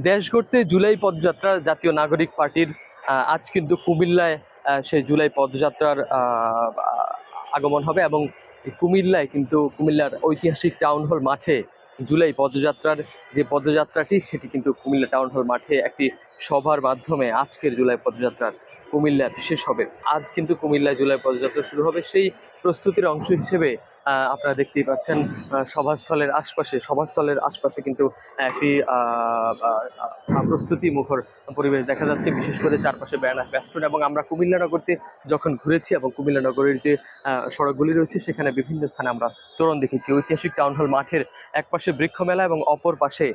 দেশ গড়তে জুলাই পদযাত্রা জাতীয় নাগরিক পার্টির আজ কিন্তু কুমিল্লায় সেই জুলাই পদযাত্রার আগমন হবে এবং কুমিল্লায় কিন্তু কুমিল্লার ঐতিহাসিক টাউন হল মাঠে জুলাই পদযাত্রার যে পদযাত্রাটি, সেটি কিন্তু কুমিল্লা টাউন হল মাঠে একটি সভার মাধ্যমে আজকের জুলাই পদযাত্রার কুমিল্লার শেষ হবে। আজ কিন্তু কুমিল্লায় জুলাই পদযাত্রা শুরু হবে। সেই প্রস্তুতির অংশ হিসেবে আপনারা দেখতেই পাচ্ছেন সভাস্থলের আশপাশে সভাস্থলের আশপাশে কিন্তু একটি প্রস্তুতি মুখর পরিবেশ দেখা যাচ্ছে। বিশেষ করে চারপাশে ব্যানার বেষ্টন এবং আমরা কুমিল্লা নগরতে যখন ঘুরেছি এবং কুমিল্লা নগরের যে সড়কগুলি রয়েছে, সেখানে বিভিন্ন স্থানে আমরা তোরণ দেখেছি। ঐতিহাসিক টাউন হল মাঠের এক পাশে বৃক্ষ মেলা এবং অপর পাশে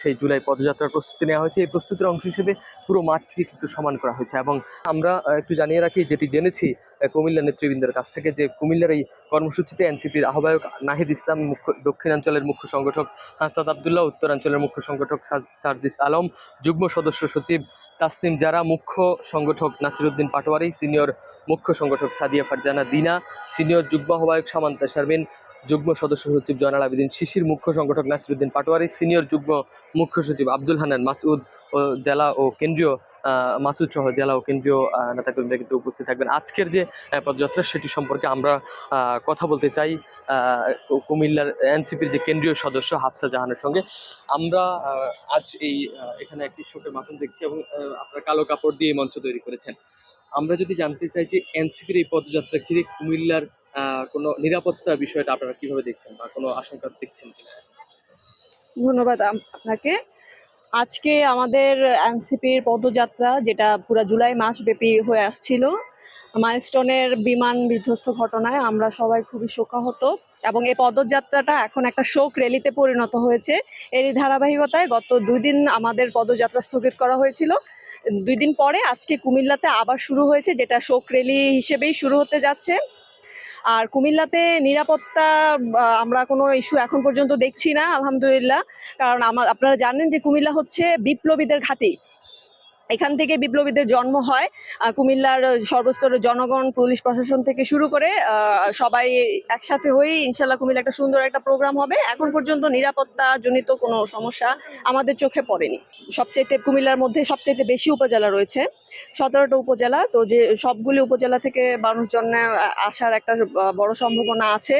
সেই জুলাই পদযাত্রার প্রস্তুতি নেওয়া হয়েছে। এই প্রস্তুতির অংশ হিসেবে পুরো মাঠটিকে কিন্তু সমান করা হয়েছে এবং আমরা একটু জানিয়ে রাখি, যেটি জেনেছি কুমিল্লা নেতৃবৃন্দের কাছ থেকে যে কুমিল্লার এই কর্মসূচিতে এনসিপির আহ্বায়ক নাহিদ ইসলাম, মুখ্য দক্ষিণাঞ্চলের মুখ্য সংগঠক হাসাদ আবদুল্লাহ, উত্তরাঞ্চলের মুখ্য সংগঠক সার্জিস আলম, যুগ্ম সদস্য সচিব তাসনিম জারা, মুখ্য সংগঠক নাসিরুদ্দিন পাটোয়ারি, সিনিয়র মুখ্য সংগঠক সাদিয়া ফারজানা দিনা, সিনিয়র যুগ্ম আহ্বায়ক সামান্তা শারমিন, যুগ্ম সদস্য সচিব জয়নাল আবেদিন শিশির, মুখ্য সংগঠক নাসিরুদ্দিন পাটোয়ারি, সিনিয়র যুগ্ম মুখ্য সচিব আব্দুল হানান মাসউদ ও জেলা ও কেন্দ্রীয় মাসুদ সহ জেলা ও কেন্দ্রীয় নেতাকর্মীরা কিন্তু উপস্থিত থাকবেন। আজকের যে পদযাত্রা সেটি সম্পর্কে আমরা কথা বলতে চাই। কুমিল্লার এনসিপির যে কেন্দ্রীয় সদস্য হাফসা জাহানের সঙ্গে। আমরা আজ এই এখানে একটি শোকের মাধ্যম দেখছি এবং আপনারা কালো কাপড় দিয়ে মঞ্চ তৈরি করেছেন। আমরা যদি জানতে চাই যে, এনসিপির এই পদযাত্রা ঘিরে কুমিল্লার কোনো নিরাপত্তার বিষয়টা আপনারা কীভাবে দেখছেন বা কোনো আশঙ্কা দেখছেন কিনা? ধন্যবাদ আপনাকে। আজকে আমাদের এনসিপির পদযাত্রা, যেটা পুরো জুলাই মাস ব্যাপী হয়ে আসছিল, মাইলস্টোনের বিমান বিধ্বস্ত ঘটনায় আমরা সবাই খুবই শোকাহত এবং এই পদযাত্রাটা এখন একটা শোক র্যালিতে পরিণত হয়েছে। এরই ধারাবাহিকতায় গত দুই দিন আমাদের পদযাত্রা স্থগিত করা হয়েছিল। দুই দিন পরে আজকে কুমিল্লাতে আবার শুরু হয়েছে, যেটা শোক র্যালি হিসেবেই শুরু হতে যাচ্ছে। আর কুমিল্লাতে নিরাপত্তা আমরা কোনো ইস্যু এখন পর্যন্ত দেখছি না, আলহামদুলিল্লাহ। কারণ আমার আপনারা জানেন যে কুমিল্লা হচ্ছে বিপ্লবীদের ঘাঁটি এখান থেকে বিপ্লবীদের জন্ম হয়। কুমিল্লার সর্বস্তরের জনগণ, পুলিশ প্রশাসন থেকে শুরু করে সবাই একসাথে হয়ে ইনশাল্লাহ কুমিল্লা একটা সুন্দর একটা প্রোগ্রাম হবে। এখন পর্যন্ত নিরাপত্তা জনিত কোনো সমস্যা আমাদের চোখে পড়েনি। সবচাইতে কুমিল্লার মধ্যে সবচাইতে বেশি উপজেলা রয়েছে, সতেরোটা উপজেলা। তো যে সবগুলি উপজেলা থেকে মানুষজন আসার একটা বড় সম্ভাবনা আছে।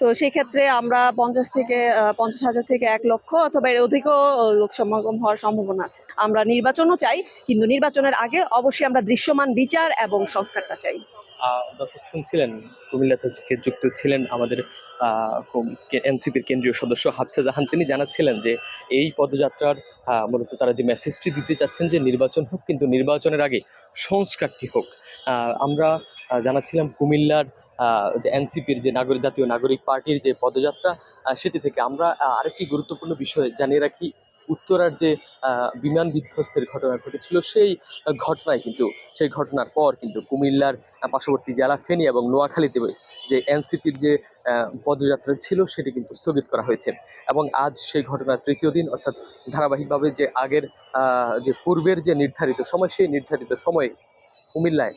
তো সেই ক্ষেত্রে আমরা পঞ্চাশ থেকে পঞ্চাশ হাজার থেকে এক লক্ষ অথবা এর অধিকও লোক সমাগম হওয়ার সম্ভাবনা আছে। আমরা নির্বাচনও চাই, কিন্তু নির্বাচনের আগে অবশ্যই আমরা দৃশ্যমান বিচার এবং সংস্কারটা চাই। দর্শক শুনছিলেন, কুমিল্লা থেকে যুক্ত ছিলেন আমাদের এনসিপির কেন্দ্রীয় সদস্য হাফসা জাহান। তিনি জানাচ্ছিলেন যে এই পদযাত্রার মূলত তারা যে মেসেজটি দিতে চাচ্ছেন যে নির্বাচন হোক, কিন্তু নির্বাচনের আগে সংস্কারটি হোক। আমরা জানাচ্ছিলাম কুমিল্লার যে এনসিপির যে নাগরিক, জাতীয় নাগরিক পার্টির যে পদযাত্রা সেটি থেকে আমরা আরেকটি গুরুত্বপূর্ণ বিষয় জানিয়ে রাখি। উত্তরার যে বিমান বিধ্বস্তের ঘটনা ঘটেছিল, সেই ঘটনায় কিন্তু, সেই ঘটনার পর কিন্তু কুমিল্লার পার্শ্ববর্তী জেলা ফেনী এবং নোয়াখালীতে যে এনসিপির যে পদযাত্রা ছিল, সেটি কিন্তু স্থগিত করা হয়েছে। এবং আজ সেই ঘটনার তৃতীয় দিন, অর্থাৎ ধারাবাহিকভাবে যে আগের যে পূর্বের যে নির্ধারিত সময়, সেই নির্ধারিত সময়ে কুমিল্লায়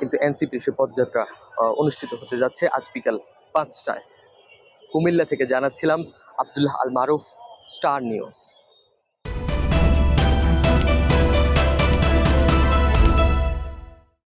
কিন্তু এনসিপির সে পদযাত্রা অনুষ্ঠিত হতে যাচ্ছে আজ বিকাল পাঁচটায়। কুমিল্লা থেকে জানাচ্ছিলাম আবদুল্লাহ আল মারুফ, স্টার নিউজ।